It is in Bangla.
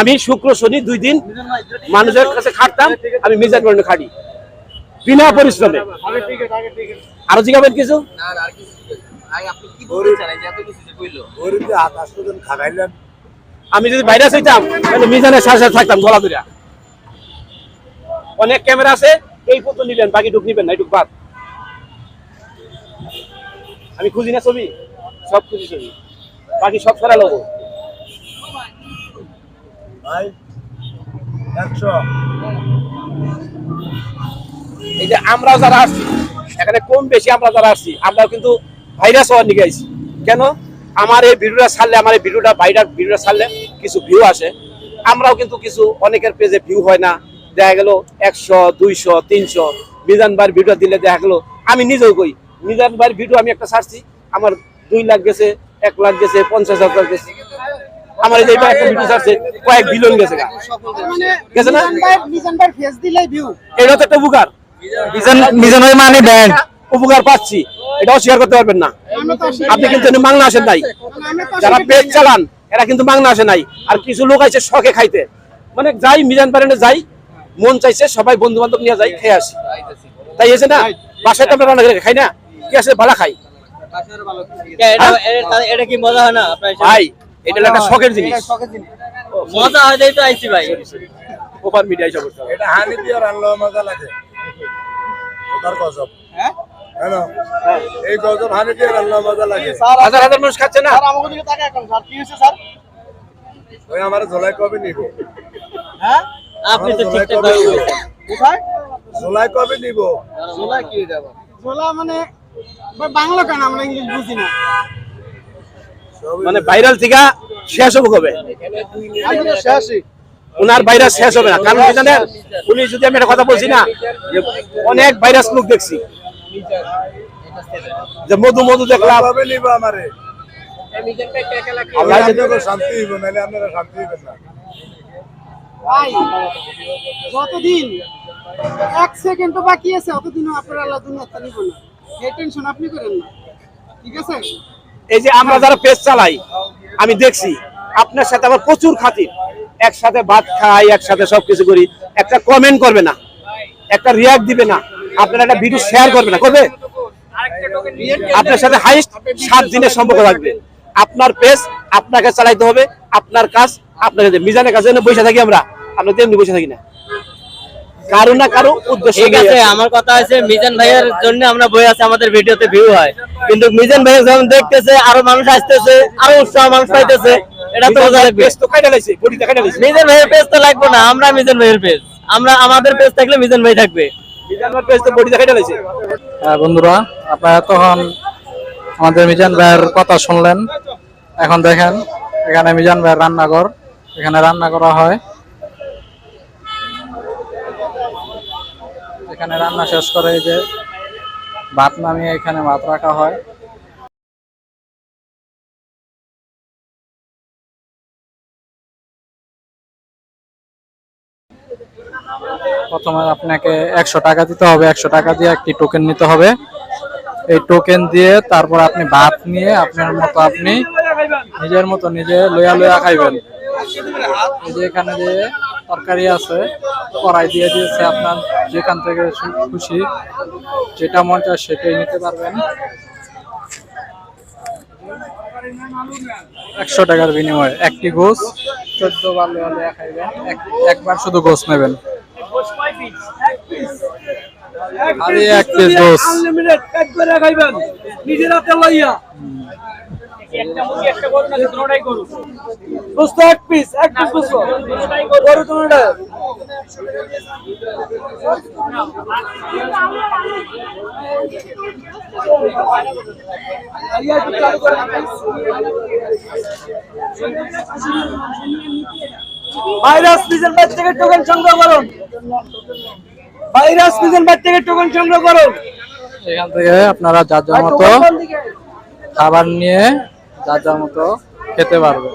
আমি শুক্র শনি দুই দিন মানুষের কাছে খাটতাম আমি মিজান করে খাটি। বিনা পরিশ্রমে। আরও জিজ্ঞাবেন কিছু? না না, আর কিছু ভাই আপনি কি বলতে চান? এই যে এত কিছু যে কইলো। গরিবকে আকাশ পর্যন্ত খাগাইলেন আমি যদি বাইরে হইতাম তাহলে মিজানের সাথে সাথে থাকতাম গলা ধরে অনেক ক্যামেরা আছে এই পর্যন্ত নিলেন বাকি ঢুক নিবেন না এটুক বাদ। আমি খুঁজি না ছবি সব খুঁজি ছবি। বাকি সব ফেরা লোক এই যে আমরাও যারা আসছি এখানে কম বেশি আমরা যারা আসছি আমরাও কিন্তু ভাইরাস হওয়ার কেন? আমার এই ভিডিওটা ছাড়লে, আমার এই ভিডিওটা ভিডিওটা ছাড়লে কিছু ভিউ আসে। আমরাও কিন্তু কিছু অনেকের পেজে ভিউ হয় না। দেখা গেল একশো, দুইশো, তিনশো। মিজান ভাইয়ের ভিডিও দিলে দেখা গেলো, আমি নিজেও কই, মিজান ভাইয়ের ভিডিও আমি একটা ছাড়ছি। আমার দুই লাখ গেছে, এক লাখ গেছে, পঞ্চাশ হাজার গেছে। আমার এই এবার একটা ভিডিও ছাড়ছে কয়েক বিলিয়ন গেছে গা। গেছে না? ফেস দিলেই ভিউ এটা তো একটা উপকার। মিজান ভাই মানে ব্যাংক উপকার পাচ্ছি এটা অস্বীকার করতে পারবেন না। আপনি কিন্তু মাংনা আসেন নাই। যারা পেট চালান এরা কিন্তু মাংনা আসে নাই। আর কিছু লোক আছে শখে খাইতে। মানে যাই মিজান পারেন্টে যাই মন চাইছে সবাই বন্ধু বান্ধব নিয়ে যাই খেয়ে আসি। তাই এসে না? বাসায় তো আমরা রান্না করে খাই না? কি আছে ভাড়া খাই? এটা কি মজা হয় না? ভাই এটা একটা শখের জিনিস। মজা হয় তো আইছি ভাই। ওপার মিডিয়া হিসাবে এটা হানি দিয়ে রান্না মজা লাগে। ওটার গজব। হ্যাঁ? এই গজব হানি দিয়ে রান্না মজা লাগে। হাজার হাজার মানুষ খাচ্ছে না? স্যার আমাকে দিকে তাকায় এখন স্যার কি হয়েছে স্যার? ওই আমার ঝোলাই কবে নিব? হ্যাঁ? আপনি তো ঠিকঠাক ঝোলাই ভাবে কবে নিব? কোথায়? ঝোলাই কবে নিব? ঝোলা কি এটা ঝোলা মানে বাংলা কেন আমরা ইংলিশ বুঝি না? মানে ভাইরাল থেকে শেষ হবে ওনার ভাইরাস শেষ হবে না। কারণ কি জানেন? উনি যদি আমি একটা কথা বলছি না যে অনেক ভাইরাস লোক দেখছি। যে মধু মধু দেখলাম। শান্তি আপনারা শান্তি না। যতদিন এক সেকেন্ড বাকি আছে অতদিনও আপনার আল্লাহ দুনিয়াতে নিব না। এই টেনশন আপনি করেন না। ঠিক আছে? এই যে আমরা যারা পেজ চালাই আমি দেখছি আপনার সাথে আমার প্রচুর খাতির। একসাথে ভাত খাই একসাথে সবকিছু করি। একটা কমেন্ট করবে না একটা রিয়াক্ট দিবে না আপনার একটা ভিডিও শেয়ার করবে না করবে? আপনার সাথে হাইস্ট সাত দিনের সম্পর্ক রাখবে আপনার পেজ আপনাকে চালাইতে হবে আপনার কাজ আপনার দেবে। মিজানের কাছে বসে থাকি আমরা আমরা তেমনি বসে থাকি না। কারও না কারও উদ্দেশ্য ঠিক আছে আছে। আমার কথা আছে মিজান ভাইয়ের জন্য আমরা বই আছে আমাদের ভিডিওতে ভিউ হয়। কিন্তু মিজান ভাই যখন দেখতেছে আরও মানুষ আসতেছে আরও উৎসাহ মানুষ পাইতেছে এটা তো বোঝা লাগবে। মিজান ভাইয়ের পেজ তো লাগবে না আমরা মিজান ভাইয়ের পেজ আমরা আমাদের পেজ থাকলে মিজান ভাই থাকবে। হ্যাঁ, বন্ধুরা আপনারা তখন আমাদের মিজান ভাইয়ের কথা শুনলেন। এখন দেখেন এখানে মিজান ভাইয়ের রান্নাঘর। এখানে রান্না করা হয়। এখানে রান্না শেষ করে এই যে ভাত নামিয়ে এখানে ভাত রাখা হয়। প্রথমে আপনাকে একশো টাকা দিতে হবে, একশো টাকা দিয়ে একটি টোকেন নিতে হবে। এই টোকেন দিয়ে তারপর আপনি ভাত নিয়ে আপনার মতো আপনি নিজের মতো নিজে লইয়া লইয়া খাইবেন। এই যে এখানে যে তরকারি আছে, কড়াই দিয়ে দিয়েছে আপনার যেখান থেকে খুশি, যেটা মন চায় সেটাই নিতে পারবেন। একশো টাকার বিনিময়ে একটি গোস, চোদ্দ লইয়া লইয়া খাইবেন, এক- একবার শুধু গোস নেবেন। খালি এক পিস গোস। নিজের হাতে লইয়া। একটা মুরগি একটা গরু নাকি দুটোটাই গরু? দোস্ত এক পিস এক পিস দোস্ত গরু গরু। ভাইরাস নিজের বাড়ি থেকে টোকেন সংগ্রহ করুন। ভাইরাস নিজের বাড়ি থেকে টোকেন সংগ্রহ করুন। এখান থেকে আপনারা যার যার মতো খাবার নিয়ে যার যার মতো খেতে পারবেন